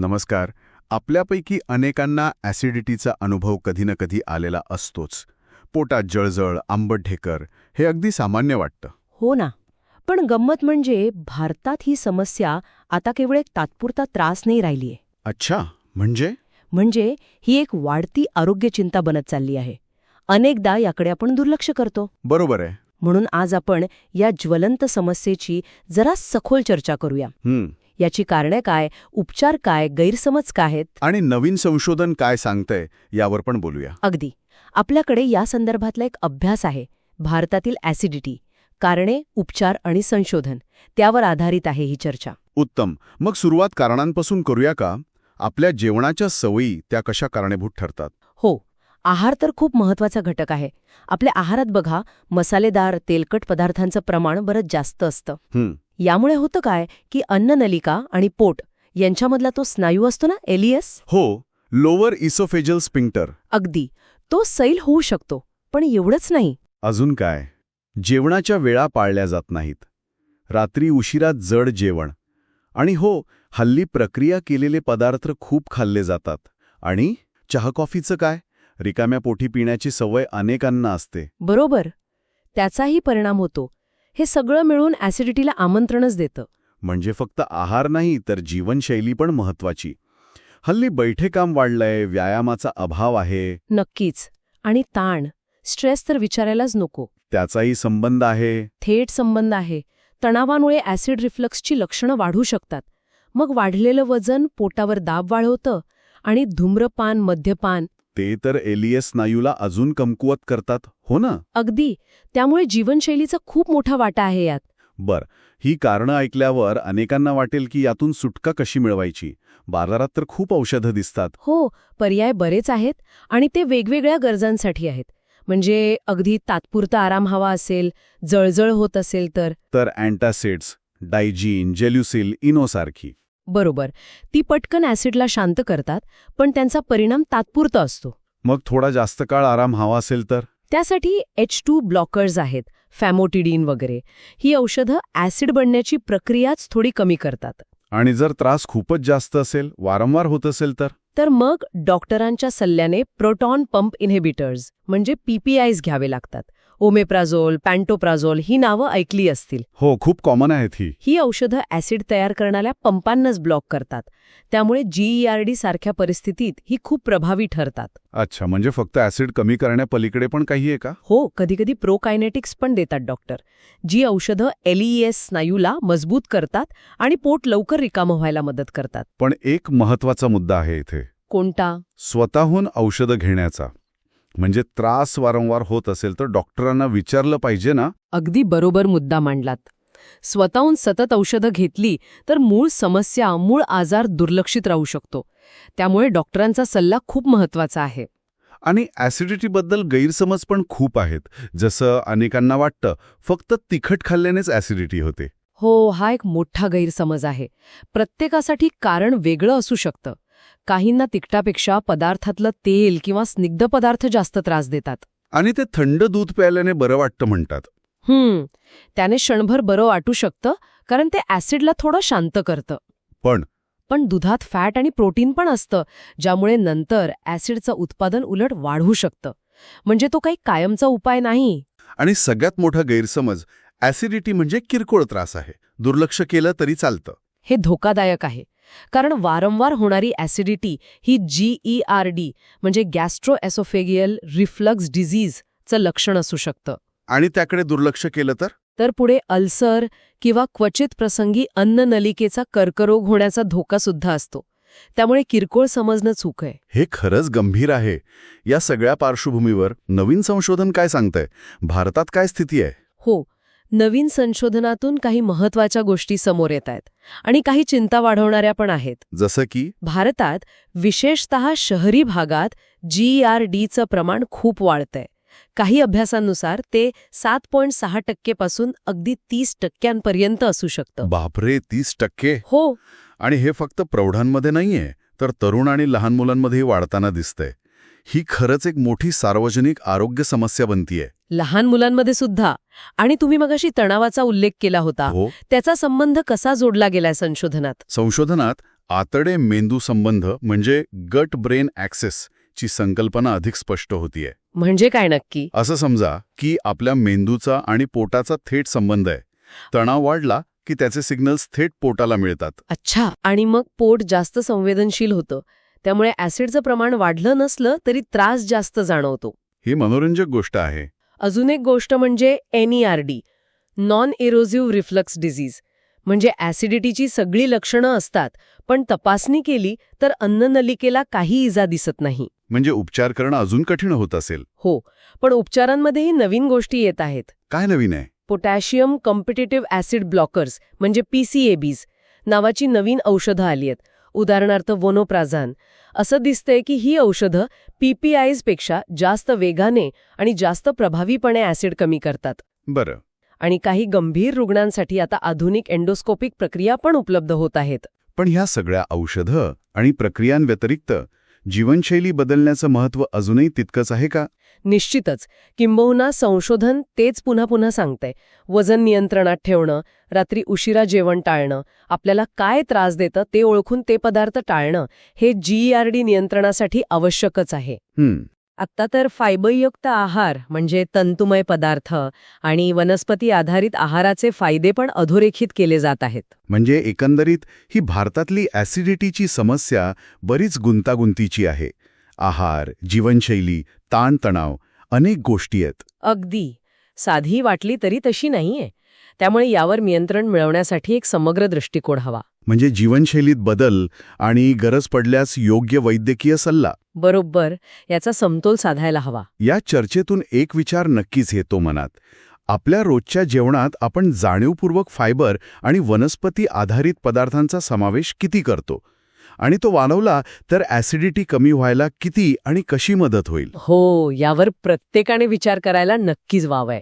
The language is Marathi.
नमस्कार. आपल्यापैकी अनेकांना ॲसिडिटीचा अनुभव कधी ना कधी आलेला असतोच. पोटात जळजळ आंबट ढेकर हे अगदी सामान्य वाटतं. हो ना. पण गंमत म्हणजे भारतात ही समस्या आता केवळ एक तात्पुरता त्रास नाही राहिलीय. अच्छा. म्हणजे? म्हणजे ही एक वाढती आरोग्य चिंता बनत चालली आहे. अनेकदा याकडे आपण दुर्लक्ष करतो. बरोबर आहे. म्हणून आज आपण या ज्वलंत समस्येची जरा सखोल चर्चा करूया. हं. याची कारणे काय उपचार काय गैरसमज काय आहेत आणि नवीन संशोधन काय सांगतंय यावर पण बोलूया. अगदी. आपल्याकडे या संदर्भातला एक अभ्यास आहे भारतातील ॲसिडिटी कारणे उपचार आणि संशोधन त्यावर आधारित आहे ही चर्चा. उत्तम. मग सुरुवात कारणांपासून करूया का? आपल्या जेवणाच्या सवयी त्या कशा कारणीभूत ठरतात? हो. आहार तर खूप महत्त्वाचा घटक आहे. आपल्या आहारात बघा मसालेदार तेलकट पदार्थांचं प्रमाण बरंच जास्त असतं. यामुळे होतं काय की अन्ननलिका आणि पोट यांच्यामधला तो स्नायू असतो ना एलियस? हो लोअर इसोफेजल स्पिंक्टर. अगदी. तो सैल होऊ शकतो पण एवढंच नाही. अजून काय? जेवणाच्या वेळा पाळल्या जात नाहीत. रात्री उशिरा जड जेवण. आणि हो हल्ली प्रक्रिया केलेले पदार्थ खूप खाल्ले जातात. आणि चहा कॉफीचं काय? रिकाम्या पोटी पिण्याची सवय अनेकांना असते. बरोबर. त्याचाही परिणाम होतो. हे सगळं मिळून ॲसिडिटीला आमंत्रणच देतं. म्हणजे फक्त आहार नाही तर जीवनशैली पण महत्वाची हल्ली बैठे काम वाढलंय व्यायामाचा अभाव आहे. नक्कीच. आणि ताण. स्ट्रेस तर विचारायलाच नको. त्याचाही संबंध आहे. थेट संबंध आहे. तणावामुळे ॲसिड रिफ्लक्सची लक्षणं वाढू शकतात. मग वाढलेलं वजन पोटावर दाब वाढवतं आणि धूम्रपान मद्यपान ते तर एलियस स्नायूला अजून कमकुवत करतात हो ना? अगदी. त्यामुळे जीवनशैलीचा खूप मोठा वाटा आहे यात. बर. ही कारणं ऐकल्यावर अनेकांना वाटेल की यातून सुटका कशी मिळवायची? बाजारात तर खूप औषधं दिसतात. हो पर्याय बरेच आहेत आणि ते वेगवेगळ्या गरजांसाठी आहेत. म्हणजे अगदी तात्पुरता आराम हवा असेल जळजळ होत असेल तर. तर अँटासिड्स डायजीन जेल्युसिल इनोसारखी बरोबर. ती पटकन ॲसिडला शांत करतात पण त्यांचा परिणाम तात्पुरता असतो. मग थोडा जास्त काळ आराम हवा असेल तर? त्यासाठी एच टू ब्लॉकर्स आहेत फॅमोटिडीन वगैरे. ही औषधं ॲसिड बनण्याची प्रक्रियाच थोडी कमी करतात. आणि जर त्रास खूपच जास्त असेल वारंवार होत असेल तर? तर मग डॉक्टरांच्या सल्ल्याने प्रोटॉन पंप इन्हिबिटर्स म्हणजे पीपीआयज घ्यावे लागतात. ओमेप्राझोल पॅन्टोप्राझोल ही नावं ऐकली असतील. हो खूप कॉमन आहेत ही. ही औषधं ॲसिड तयार करणाऱ्या पंपांनाच ब्लॉक करतात. त्यामुळे जीईआरडी सारख्या परिस्थितीत ही खूप प्रभावी ठरतात. अच्छा म्हणजे फक्त ऍसिड कमी करण्यापलीकडे पण काही आहे का? हो कधीकधी प्रोकायनेटिक्स पण देतात डॉक्टर. जी औषधं एलईएस स्नायूला मजबूत करतात आणि पोट लवकर रिकामं व्हायला मदत करतात. पण एक महत्त्वाचा मुद्दा आहे इथे. कोणता? स्वतःहून औषधं घेण्याचा. म्हणजे त्रास वारंवार होत असेल तर डॉक्टरांना विचारलं पाहिजे ना? अगदी बरोबर मुद्दा मांडलात. स्वतःहून सतत औषधं घेतली तर मूळ समस्या मूळ आजार दुर्लक्षित राहू शकतो. त्यामुळे डॉक्टरांचा सल्ला खूप महत्त्वाचा आहे. आणि ॲसिडिटीबद्दल गैरसमज पण खूप आहेत. जसं अनेकांना वाटतं फक्त तिखट खाल्ल्यानेच ॲसिडिटी होते. हो हा एक मोठा गैरसमज आहे. प्रत्येकासाठी कारण वेगळं असू शकतं. काहींना तिखटापेक्षा पदार्थातलं तेल किंवा स्निग्ध पदार्थ जास्त त्रास देतात. आणि ते थंड दूध प्यायल्याने बरं वाटतं म्हणतात. हम्म. त्याने क्षणभर बरं वाटू शकतं कारण ते ॲसिडला थोडं शांत करतं. पण पण दुधात फॅट आणि प्रोटीन पण असतं ज्यामुळे नंतर ॲसिडचं उत्पादन उलट वाढू शकतं. म्हणजे तो काही कायमचा उपाय नाही. आणि सगळ्यात मोठा गैरसमज ॲसिडिटी म्हणजे किरकोळ त्रास आहे. दुर्लक्ष केलं तरी चालतं. हे धोकादायक आहे. कारण वारंवार होणारी ॲसिडिटी ही जीईआरडी म्हणजे गॅस्ट्रोएसोफेगियल रिफ्लक्स डिझीजचं लक्षण असू शकतं. आणि त्याकडे दुर्लक्ष केलं तर? तर पुढे अल्सर किंवा क्वचित प्रसंगी अन्ननलिकेचा कर्करोग होण्याचा धोका सुद्धा असतो. त्यामुळे किरकोळ समजणं चूक आहे. हे खरंच गंभीर आहे. या सगळ्या पार्श्वभूमीवर नवीन संशोधन काय सांगतंय? भारतात काय स्थिती आहे? हो नवीन संशोधनातून काही महत्त्वाच्या गोष्टी समोर येत आहेत आणि काही चिंता वाढवणाऱ्या पण आहेत. जसं की? भारतात विशेषतः शहरी भागात जीआरडीचं प्रमाण खूप वाढतंय. काही अभ्यासांनुसार ते सात पॉईंट सहा टक्केपासून अगदी तीस टक्क्यांपर्यंत असू शकतं. बापरे तीस टक्के? हो. आणि हे फक्त प्रौढांमध्ये नाहीये तर तरुण आणि लहान मुलांमध्येही वाढताना दिसतंय. ही खरंच एक मोठी सार्वजनिक आरोग्य समस्या बनतीये. लहान मुलांमध्ये सुद्धा. आणि तुम्ही मगाशी तणावाचा उल्लेख केला होता. हो. त्याचा संबंध कसा जोडला गेलाय संशोधनात? संशोधनात आतडे मेंदू संबंध म्हणजे गट ब्रेन ॲक्सेस ची संकल्पना अधिक स्पष्ट होतीये. म्हणजे काय नक्की? असं समजा की आपल्या मेंदूचा आणि पोटाचा थेट संबंध आहे. तणाव वाढला की त्याचे सिग्नल्स थेट पोटाला मिळतात. अच्छा. आणि मग पोट जास्त संवेदनशील होतं. त्यामुळे ॲसिडचं प्रमाण वाढलं नसलं तरी त्रास जास्त जाणवतो. ही मनोरंजक गोष्ट आहे. अजून एक गोष्ट म्हणजे NERD non erosive reflux disease म्हणजे ॲसिडिटीची सगळी लक्षणं असतात पण तपासणी केली तर अन्ननलिकेला काही इजा दिसत नाही. म्हणजे उपचार करणं अजून कठीण होत असेल. हो पण उपचारांमध्येही नवीन गोष्टी येत आहेत. काय नवीन आहे? पोटॅशियम कॉम्पिटेटिव्ह ॲसिड ब्लॉकर्स म्हणजे पीसीएबीज नावाची नवीन औषधं आली आहेत. उदाहरणार्थ वोनोप्राझान. असं दिसतंय की ही औषधं पीपीआयजपेक्षा जास्त वेगाने आणि जास्त प्रभावीपणे ॲसिड कमी करतात. बरं. आणि काही गंभीर रुग्णांसाठी आता आधुनिक एंडोस्कोपिक प्रक्रिया पण उपलब्ध होत आहेत. पण ह्या सगळ्या औषधं आणि प्रक्रियांव्यतिरिक्त जीवनशैली बदलण्याचं महत्त्व अजूनही तितकंच आहे का? निश्चितच. किंबहुना संशोधन तेच पुन्हा पुन्हा सांगतंय. वजन नियंत्रणात ठेवणं रात्री उशिरा जेवण टाळणं आपल्याला काय त्रास देतं ते ओळखून ते पदार्थ टाळणं हे जीईआरडी नियंत्रणासाठी आवश्यकच आहे. आत्ता तर फायबरयुक्त आहार म्हणजे तंतुमय पदार्थ आणि वनस्पती आधारित आहाराचे फायदे पण अधोरेखित केले जात आहेत. म्हणजे एकंदरीत ही भारतातली ॲसिडिटीची समस्या बरीच गुंतागुंतीची आहे. आहार जीवनशैली ताणतणाव अनेक गोष्टी आहेत. अगदी. साधी वाटली तरी तशी नाहीये. त्यामुळे यावर नियंत्रण मिळवण्यासाठी एक समग्र दृष्टिकोन हवा. म्हणजे जीवनशैलीत बदल आणि गरज पडल्यास योग्य वैद्यकीय सल्ला. बरोबर. याचा समतोल साधायला हवा. या चर्चेतून एक विचार नक्कीच येतो मनात. आपल्या रोजच्या जेवणात आपण जाणीवपूर्वक फायबर आणि वनस्पती आधारित पदार्थांचा समावेश किती करतो? आणि तो वानवला तर ॲसिडिटी कमी व्हायला किती आणि कशी मदत होईल? हो यावर प्रत्येकाने विचार करायला नक्कीच वाव आहे.